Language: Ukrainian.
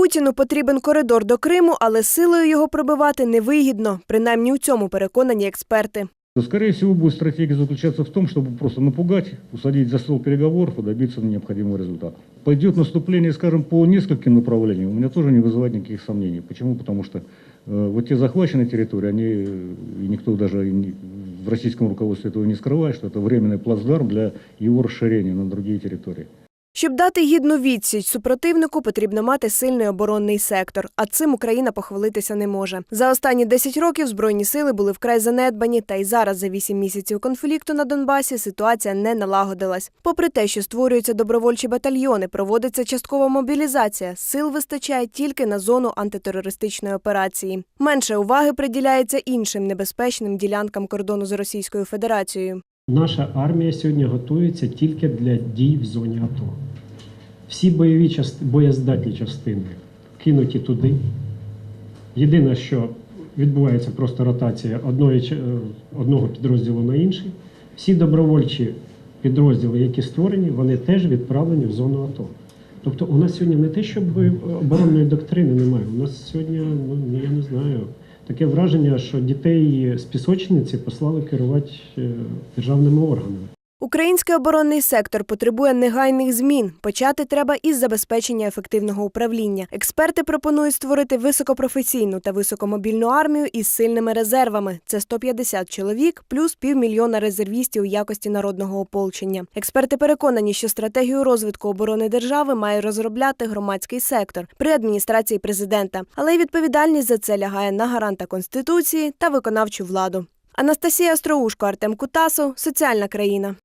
Путіну потрібен коридор до Криму, але силою його пробивати невигідно. Принаймні у цьому переконані експерти. То, скорее всего, будет стратегия заключаться в том, чтобы просто напугать, усадить за стол переговоров и добиться необходимого результата. Пойдет наступление, скажем, по нескольким направлениям, у меня тоже не вызывает никаких сомнений. Почему? Потому что э, вот те захваченные территории, они, э, и никто даже и не- в российском руководстве этого не скрывает, что это временный плацдарм для его расширения на другие территории. Щоб дати гідну відсіч супротивнику, потрібно мати сильний оборонний сектор. А цим Україна похвалитися не може. За останні 10 років збройні сили були вкрай занедбані, та й зараз, за 8 місяців конфлікту на Донбасі, ситуація не налагодилась. Попри те, що створюються добровольчі батальйони, проводиться часткова мобілізація. Сил вистачає тільки на зону антитерористичної операції. Менше уваги приділяється іншим небезпечним ділянкам кордону з Російською Федерацією. Наша армія сьогодні готується тільки для дій в зоні АТО. Всі бойові части, боєздатні частини кинуті туди. Єдине, що відбувається просто ротація одної, е, одного підрозділу на інший. Всі добровольчі підрозділи, які створені, вони теж відправлені в зону АТО. Тобто у нас сьогодні не те, щоб оборонної доктрини немає. У нас сьогодні, ну я не знаю, таке враження, що дітей з пісочниці послали керувати е, державними органами. Український оборонний сектор потребує негайних змін. Почати треба із забезпечення ефективного управління. Експерти пропонують створити високопрофесійну та високомобільну армію із сильними резервами. Це 150 чоловік плюс півмільйона резервістів у якості народного ополчення. Експерти переконані, що стратегію розвитку оборони держави має розробляти громадський сектор при адміністрації президента, але й відповідальність за це лягає на гаранта конституції та виконавчу владу. Анастасія Остроушко, Артем Кутасов, Соціальна країна.